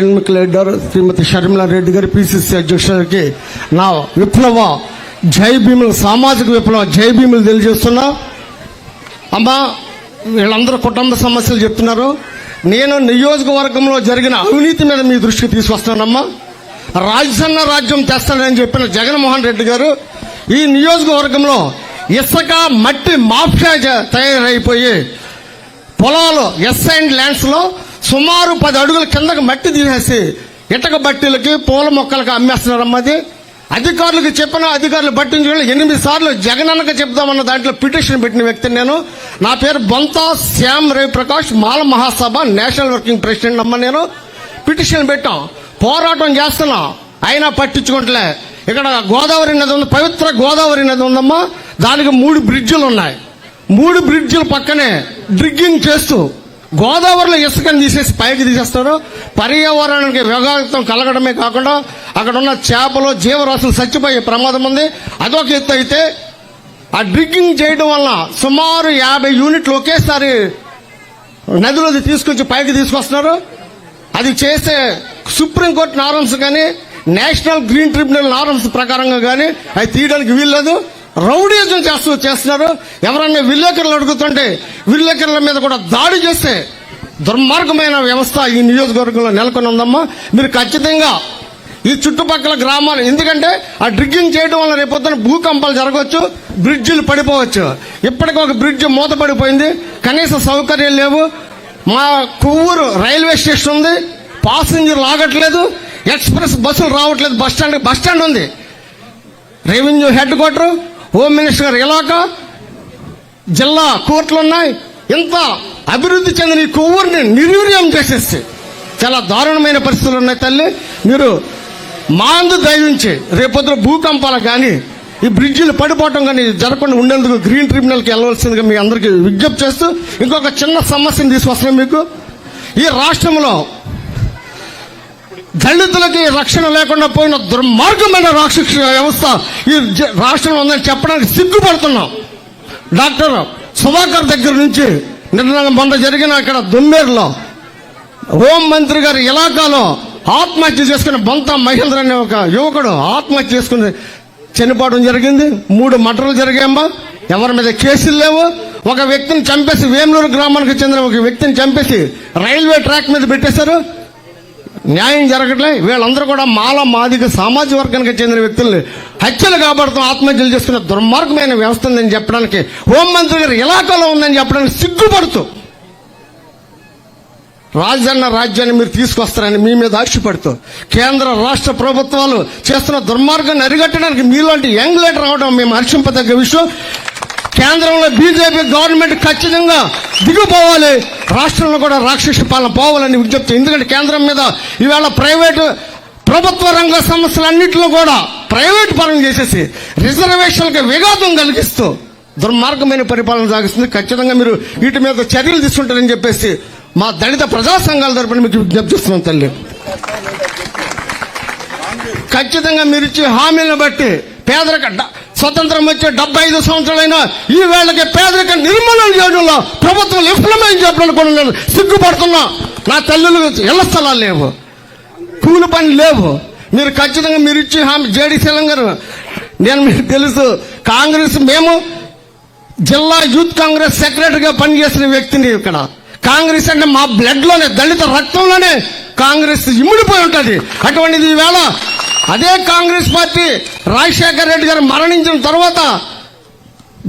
Dynamic leader Shrimati Sharmila Reddy గారి PCC అధ్యక్షుడికి నా విప్లవ జై భీములు సామాజిక విప్లవ జై భీములు తెలియజేస్తున్నా. అమ్మా వీళ్ళందరూ కుటుంబ సమస్యలు చెప్తున్నారు. నేను నియోజకవర్గంలో జరిగిన అవినీతి మీద మీ దృష్టికి తీసుకొస్తానమ్మా రాజసన్న రాజ్యం తెస్తానని చెప్పిన జగన్మోహన్ రెడ్డి గారు ఈ నియోజకవర్గంలో ఇసుక మట్టి మాఫియా తయారైపోయి పొలాలు ఎస్ అండ్ ల్యాండ్స్లో సుమారు పది అడుగుల కిందకి మట్టి తీసేసి ఇటక బట్టీలకి పూల మొక్కలకి అమ్మేస్తున్నారమ్మా అది. అధికారులకు చెప్పిన అధికారులు పట్టించుకుని ఎనిమిది సార్లు జగనన్నకు చెప్దామన్న దాంట్లో పిటిషన్ పెట్టిన వ్యక్తిని నేను. నా పేరు Bonta Shyam Ravi Prakash Mala Mahasabha national working president అమ్మ నేను. పిటిషన్ పెట్టాం. పోరాటం చేస్తున్నాం. అయినా పట్టించుకుంటలే. ఇక్కడ గోదావరి నది ఉంది పవిత్ర గోదావరి నది ఉందమ్మా. దానికి మూడు బ్రిడ్జిలు ఉన్నాయి. మూడు బ్రిడ్జిల పక్కనే డ్రిగ్గింగ్ చేస్తూ గోదావరిలో ఇసుకని తీసేసి పైకి తీసేస్తారు పర్యావరణానికి విఘాతం కలగడమే కాకుండా అక్కడ ఉన్న చేపలు జీవరాశులు చచ్చిపోయే ప్రమాదం ఉంది. అదొక ఎత్తు అయితే ఆ డ్రిగ్గింగ్ చేయడం వల్ల సుమారు యాభై యూనిట్లు ఒకేసారి నదిలోది తీసుకొచ్చి పైకి తీసుకొస్తున్నారు. అది చేసే సుప్రీంకోర్టు నారమ్స్ కానీ నేషనల్ గ్రీన్ ట్రిబ్యునల్ నారమ్స్ ప్రకారంగా కానీ అది తీయడానికి వీల్లేదు. రౌడీజం చేస్తూ చేస్తున్నారు ఎవరన్నా విలేకరులు అడుగుతుంటే విలేకరుల మీద కూడా దాడి చేస్తే దుర్మార్గమైన వ్యవస్థ ఈ నియోజకవర్గంలో నెలకొని ఉందమ్మా మీరు ఖచ్చితంగా ఈ చుట్టుపక్కల గ్రామాలు ఎందుకంటే ఆ డ్రిగ్గింగ్ చేయడం వల్ల రేపొద్దున భూకంపాలు జరగవచ్చు బ్రిడ్జిలు పడిపోవచ్చు. ఇప్పటికి ఒక బ్రిడ్జ్ మూతపడిపోయింది కనీస సౌకర్యాలు లేవు. మా కొవ్వూరు రైల్వే స్టేషన్ ఉంది. పాసింజర్ ఆగట్లేదు ఎక్స్ప్రెస్ బస్సులు రావట్లేదు. బస్ స్టాండ్ బస్ స్టాండ్ ఉంది. Revenue head quarter home minister గారు ఇలాకా జిల్లా కోర్టులు ఉన్నాయి ఇంత అభివృద్ధి చెందిన ఈ కొవ్వూరిని నిర్వీర్యం చేసేస్తే చాలా దారుణమైన పరిస్థితులు ఉన్నాయి తల్లి. మీరు మాందు దయించి రేపొద్దున భూకంపాలు కానీ ఈ బ్రిడ్జిలు పడిపోవటం కానీ జరగకుండా ఉండేందుకు గ్రీన్ ట్రిబ్యునల్కి వెళ్ళవలసిందిగా మీ అందరికీ విజ్ఞప్తి చేస్తూ ఇంకొక చిన్న సమస్యను తీసుకొస్తున్నాం మీకు. ఈ రాష్ట్రంలో దళితులకి రక్షణ లేకుండా పోయిన దుర్మార్గమైన రాక్షస వ్యవస్థ ఈ రాష్ట్రంలో ఉందని చెప్పడానికి సిగ్గుపడుతున్నాం. డాక్టర్ సుధాకర్ దగ్గర నుంచి నిన్న మొన్న జరిగిన ఇక్కడ దుమ్మేరులో హోం మంత్రి గారి ఇలాకాలో ఆత్మహత్య చేసుకున్న బొంత మహేంద్ర అనే ఒక యువకుడు ఆత్మహత్య చేసుకుని చనిపోవడం జరిగింది. మూడు మటర్లు జరిగాయమ్మా. ఎవరి మీద కేసులు లేవు. ఒక వ్యక్తిని చంపేసి వేమూరు గ్రామానికి చెందిన ఒక వ్యక్తిని చంపేసి రైల్వే ట్రాక్ మీద పెట్టేశారు. న్యాయం జరగట్లే. వీళ్ళందరూ కూడా మాల మాదిక సామాజిక వర్గానికి చెందిన వ్యక్తుల్ని హత్యలు కాపాడుతూ ఆత్మహత్యలు చేసుకున్న దుర్మార్గమైన వ్యవస్థ ఉందని చెప్పడానికి హోంమంత్రి గారు ఇలాకాలో ఉందని చెప్పడానికి సిగ్గుపడుతూ రాజన్న రాజ్యాన్ని మీరు తీసుకొస్తారని మీ మీద ఆశపడుతూ కేంద్ర రాష్ట్ర ప్రభుత్వాలు చేస్తున్న దుర్మార్గాన్ని అరిగట్టడానికి మీలాంటి యంగ్ లీడర్ అవడం మేము హర్షింపదగ్గ విషయం. కేంద్రంలో బీజేపీ గవర్నమెంట్ ఖచ్చితంగా దిగిపోవాలి. రాష్ట్రంలో కూడా రాక్షస పాలన పోవాలని విజ్ఞప్తి. ఎందుకంటే కేంద్రం మీద ఈవేళ ప్రైవేటు ప్రభుత్వ రంగ సంస్థలన్నింటిలో కూడా ప్రైవేట్ పరం చేసేసి రిజర్వేషన్లకు విఘాతం కలిగిస్తూ దుర్మార్గమైన పరిపాలన సాగిస్తుంది. ఖచ్చితంగా మీరు వీటి మీద చర్యలు తీసుకుంటారని చెప్పేసి మా దళిత ప్రజా సంఘాల తరపున మీకు విజ్ఞప్తి చేస్తున్నాం తల్లి. ఖచ్చితంగా మీరు ఇచ్చే హామీలను బట్టి పేదరిక స్వతంత్రం వచ్చే డెబ్బై ఐదు సంవత్సరాలైనా ఈ వేళకి పేదరిక నిర్మూలన చేయడంలో ప్రభుత్వం విఫలమని చెప్పడానికి కూడా నేను సిగ్గుపడుతున్నా. నా తల్లులు ఇళ్ళ స్థలాలు లేవు. కూలి పని లేవు. మీరు ఖచ్చితంగా మీరు ఇచ్చే హామీ జేడీ గారు నేను మీకు తెలుసు కాంగ్రెస్ మేము జిల్లా యూత్ కాంగ్రెస్ సెక్రటరీగా పనిచేసిన వ్యక్తిని ఇక్కడ. కాంగ్రెస్ అంటే మా బ్లడ్లోనే దళిత రక్తంలోనే కాంగ్రెస్ ఇమిడిపోయి ఉంటుంది. అటువంటిది ఈవేళ అదే కాంగ్రెస్ పార్టీ రాజశేఖర రెడ్డి గారు మరణించిన తర్వాత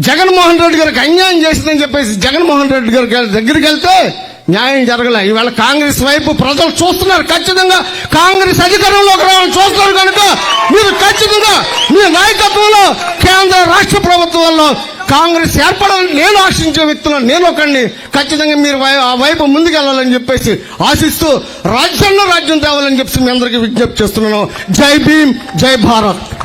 జగన్మోహన్ రెడ్డి గారికి అన్యాయం చేసిందని చెప్పేసి జగన్మోహన్ రెడ్డి గారి దగ్గరికి వెళ్తే న్యాయం జరగలే. ఇవాళ కాంగ్రెస్ వైపు ప్రజలు చూస్తున్నారు. ఖచ్చితంగా కాంగ్రెస్ అధికారంలోకి రావాలని చూస్తున్నారు కనుక మీరు ఖచ్చితంగా మీ నాయకత్వంలో కేంద్ర రాష్ట్ర ప్రభుత్వాల్లో కాంగ్రెస్ ఏర్పడాలని నేను ఆశించే వ్యక్తులను నేను ఒకడిని ఖచ్చితంగా మీరు వై- ఆ వైపు ముందుకెళ్ళాలని చెప్పేసి ఆశిస్తూ రాజ్యాంగ రాజ్యం తేవాలని చెప్పేసి మీ అందరికీ విజ్ఞప్తి చేస్తున్నాను. జై భీమ్ జై భారత్.